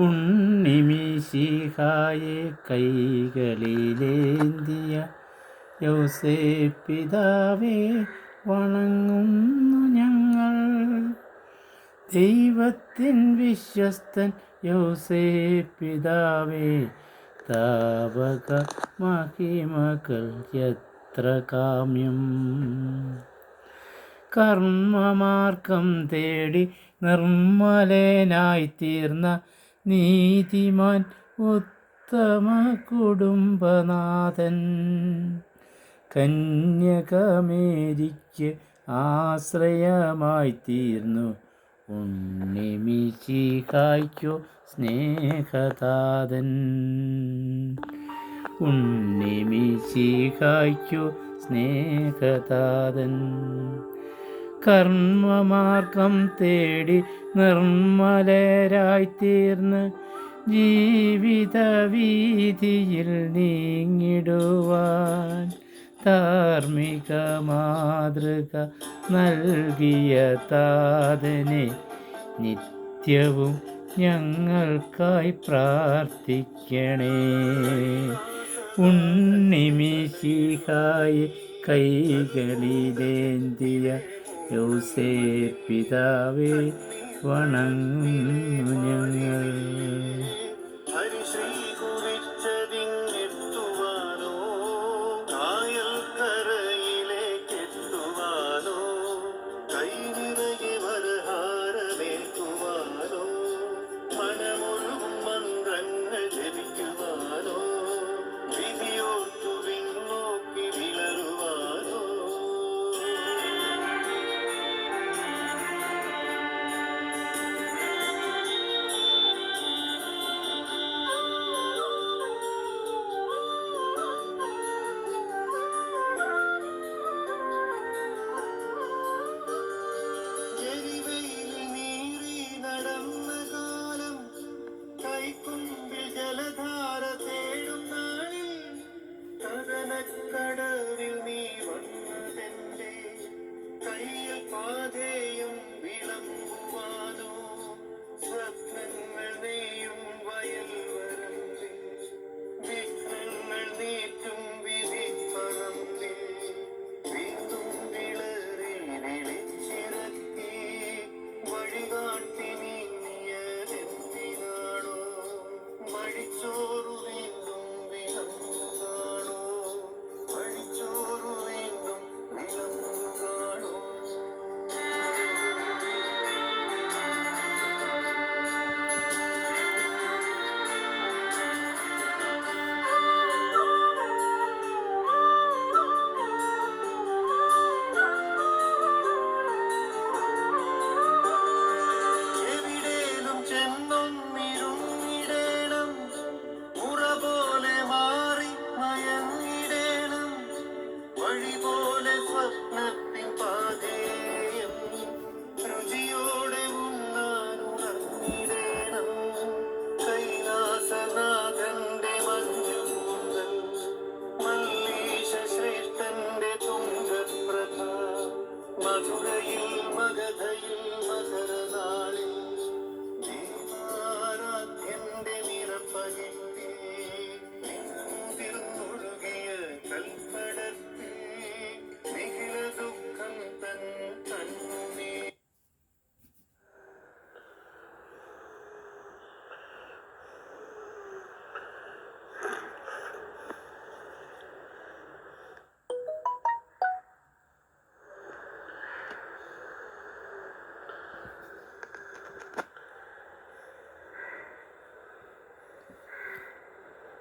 ഉണ്ണിമിശിഹായെ കൈകളിലേന്തിയ യൗസേ പിതാവേ വണങ്ങുന്നു ഞങ്ങൾ. ദൈവത്തിൻ വിശ്വസ്തൻ യോസേ പിതാവേ താപക മഹിമകൾ എത്ര കാമ്യം. കർമ്മമാർഗം തേടി നിർമ്മലനായി തീർന്ന നീതിമാൻ ഉത്തമ കുടുംബനാഥൻ. കന്യകമേരിക്ക് ആശ്രയമായി തീർന്നു ഉണ്ണിമിശിഹായ്ക്കു സ്നേഹതാതൻ ഉണ്ണിമിശിഹായ്ക്കു സ്നേഹതാതൻ കർമ്മമാർഗം തേടി നിർമ്മലരായി തീർന്ന് ജീവിത വീതിയിൽ നീങ്ങിടുവാൻ ധാർമ്മിക മാതൃക നൽകിയ താതനെ നിത്യവും ഞങ്ങൾക്കായി പ്രാർത്ഥിക്കണേ. ഉണ്ണിമിശിഹായി കൈകളിലേന്തിയ യൗസേ പിതാവേ വണങ്ങുന്നു ഞങ്ങൾ.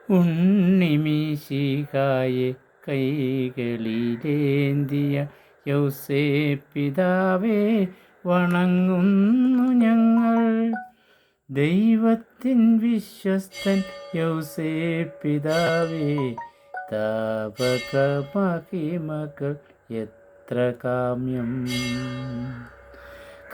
ഉണ്ണിമിശിഹായെ കൈകളിലേന്തിയ യൗസേ പിതാവേ വണങ്ങുന്നു ഞങ്ങൾ. ദൈവത്തിൻ വിശ്വസ്തൻ യൗസേ പിതാവേ താപക മഹിമകൾ എത്ര കാമ്യം.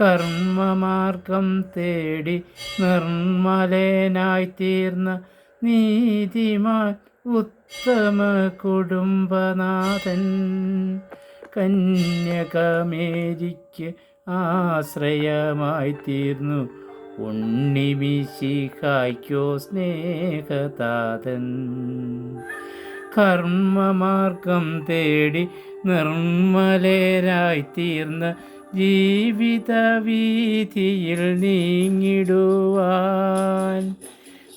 കർമ്മമാർഗം തേടി നിർമ്മലനായി തീർന്ന നീതിമാൻ ഉത്തമ കുടുംബനാഥൻ. കന്യകമേരിക്ക് ആശ്രയമായി തീർന്നു ഉണ്ണിമിശിഹായ്ക്കോ സ്നേഹതാതൻ. കർമ്മമാർഗം തേടി നിർമ്മലരായി തീർന്ന ജീവിത വീതിയിൽ നീങ്ങിടുവാൻ.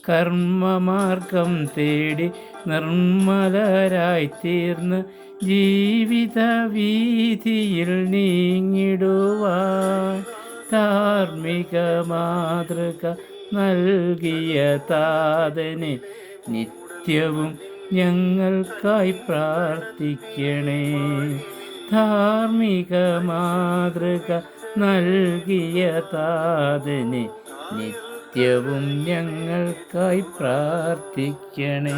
കർമ്മമാർഗം തേടി നിർമ്മലരായി തീർന്ന് ജീവിത വീതിയിൽ നീങ്ങിടുവാൻ ധാർമ്മിക മാതൃക നൽകിയ താതനെ നിത്യവും ഞങ്ങൾക്കായി പ്രാർത്ഥിക്കണേ. ധാർമ്മിക മാതൃക നൽകിയ താതനെ നിത്യവും ഞങ്ങൾക്കായി പ്രാർത്ഥിക്കണേ.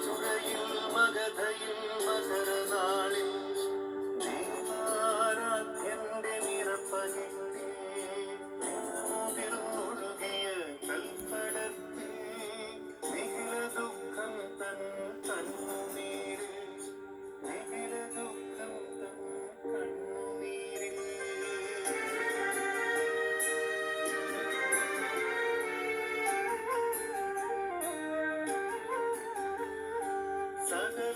Don't சக